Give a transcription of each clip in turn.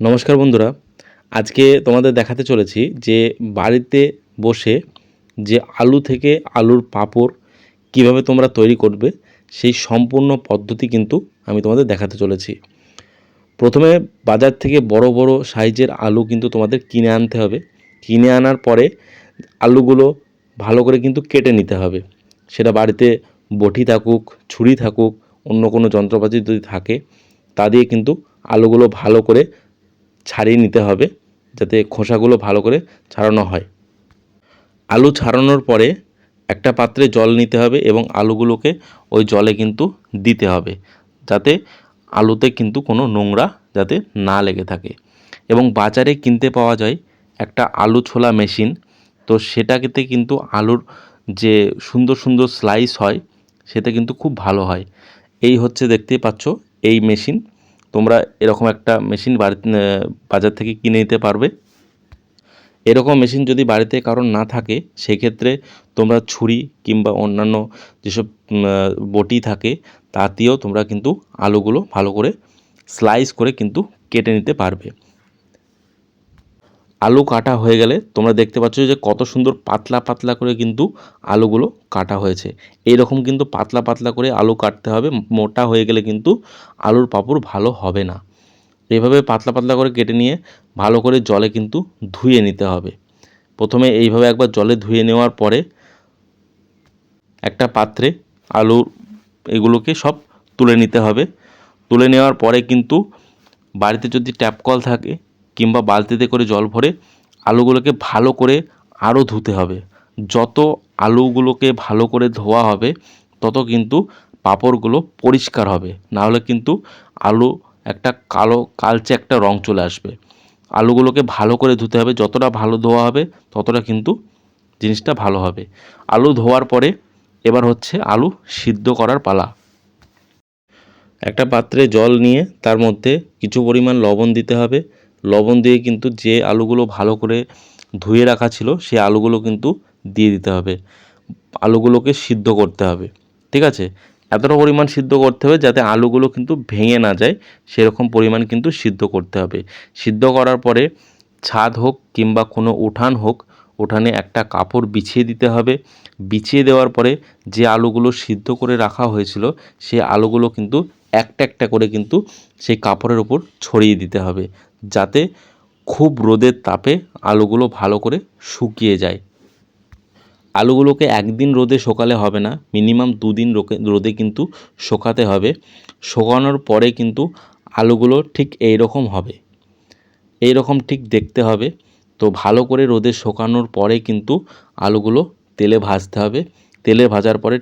নমস্কার বন্ধুরা। আজকে তোমাদের দেখাতে চলেছি যে বাড়িতে বসে যে আলু থেকে আলুর পাঁপড় কীভাবে তোমরা তৈরি করবে, সেই সম্পূর্ণ পদ্ধতি কিন্তু আমি তোমাদের দেখাতে চলেছি। প্রথমে বাজার থেকে বড় বড় সাইজের আলু কিন্তু তোমাদের কিনে আনতে হবে। কিনে আনার পরে আলুগুলো ভালো করে কিন্তু কেটে নিতে হবে। সেটা বাড়িতে বটি থাকুক, ছুরি থাকুক, অন্য কোনো যন্ত্রপাতি যদি থাকে, তা দিয়ে কিন্তু আলুগুলো ভালো করে ছাড়িয়ে নিতে হবে যাতে খোসাগুলো ভালো করে ছাড়ানো হয়। আলু ছাড়ানোর পরে একটা পাত্রে জল নিতে হবে এবং আলুগুলোকে ওই জলে কিন্তু দিতে হবে যাতে আলুতে কিন্তু কোনো নোংরা যাতে না লেগে থাকে। এবং বাজারে কিনতে পাওয়া যায় একটা আলু ছোলা মেশিন। তো সেটাতে কিন্তু আলুর যে সুন্দর সুন্দর স্লাইস হয়, সেটা কিন্তু খুব ভালো হয়। এই হচ্ছে দেখতেই পাচ্ছ এই মেশিন। তোমরা এরকম একটা মেশিন বাড়িতে বাজার থেকে কিনে নিতে পারবে। এরকম মেশিন যদি বাড়িতে কারণ না থাকে, সেক্ষেত্রে তোমরা ছুরি কিংবা অন্যান্য যেসব বটি থাকে তাতেও তোমরা কিন্তু আলুগুলো ভালো করে স্লাইস করে কিন্তু কেটে নিতে পারবে। আলু কাটা হয়ে গেলে তোমরা দেখতে পাচ্ছ যে কত সুন্দর পাতলা পাতলা করে কিন্তু আলুগুলো কাটা হয়েছে। এই রকম কিন্তু পাতলা পাতলা করে আলু কাটতে হবে, মোটা হয়ে গেলে কিন্তু আলুর পাঁপড় ভালো হবে না। এইভাবে পাতলা পাতলা করে কেটে নিয়ে ভালো করে জলে কিন্তু ধুয়ে নিতে হবে। প্রথমে এইভাবে একবার জলে ধুয়ে নেওয়ার পরে একটা পাত্রে আলু এগুলোকে সব তুলে নিতে হবে। তুলে নেওয়ার পরে কিন্তু বাড়িতে যদি ট্যাপ কল থাকে কিংবা বালতিতে করে জল ভরে আলুগুলোকে ভালো করে আরও ধুতে হবে। যত আলুগুলোকে ভালো করে ধোয়া হবে, তত কিন্তু পাঁপড়গুলো পরিষ্কার হবে। নাহলে কিন্তু আলু একটা কালো, কালচে একটা রং চলে আসবে। আলুগুলোকে ভালো করে ধুতে হবে। যতটা ভালো ধোয়া হবে, ততটা কিন্তু জিনিসটা ভালো হবে। আলু ধোয়ার পরে এবার হচ্ছে আলু সিদ্ধ করার পালা। একটা পাত্রে জল নিয়ে তার মধ্যে কিছু পরিমাণ লবণ দিতে হবে। লবণ দিয়ে কিন্তু যে আলুগুলো ভালো করে ধুয়ে রাখা ছিল সেই আলুগুলো কিন্তু দিয়ে দিতে হবে। আলুগুলোকে সিদ্ধ করতে হবে, ঠিক আছে? এতটা পরিমাণ সিদ্ধ করতে হবে যাতে আলুগুলো কিন্তু ভেঙে না যায়, সেরকম পরিমাণ কিন্তু সিদ্ধ করতে হবে। সিদ্ধ করার পরে ছাদ হোক কিংবা কোনো উঠান হোক, উঠানে একটা কাপড় বিছিয়ে দিতে হবে। বিছিয়ে দেওয়ার পরে যে আলুগুলো সিদ্ধ করে রাখা হয়েছিল সেই আলুগুলো কিন্তু একটা একটা করে কিন্তু সেই কাপড়ের ওপর ছড়িয়ে দিতে হবে যাতে খুব রোদের তাপে আলুগুলো ভালো করে শুকিয়ে যায়। আলুগুলোকে একদিন রোদে শোকালে হবে না, মিনিমাম দুদিন রোদে কিন্তু শোকাতে হবে। শোকানোর পরে কিন্তু আলুগুলো ঠিক এই রকম হবে। এই রকম ঠিক দেখতে হবে। তো ভালো করে রোদে শোকানোর পরে কিন্তু আলুগুলো তেলে ভাজতে হবে। তেলে ভাজার পরে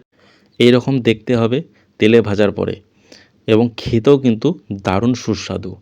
এই রকম দেখতে হবে, তেলে ভাজার পরে। এবং খেতেও কিন্তু দারুণ সুস্বাদু।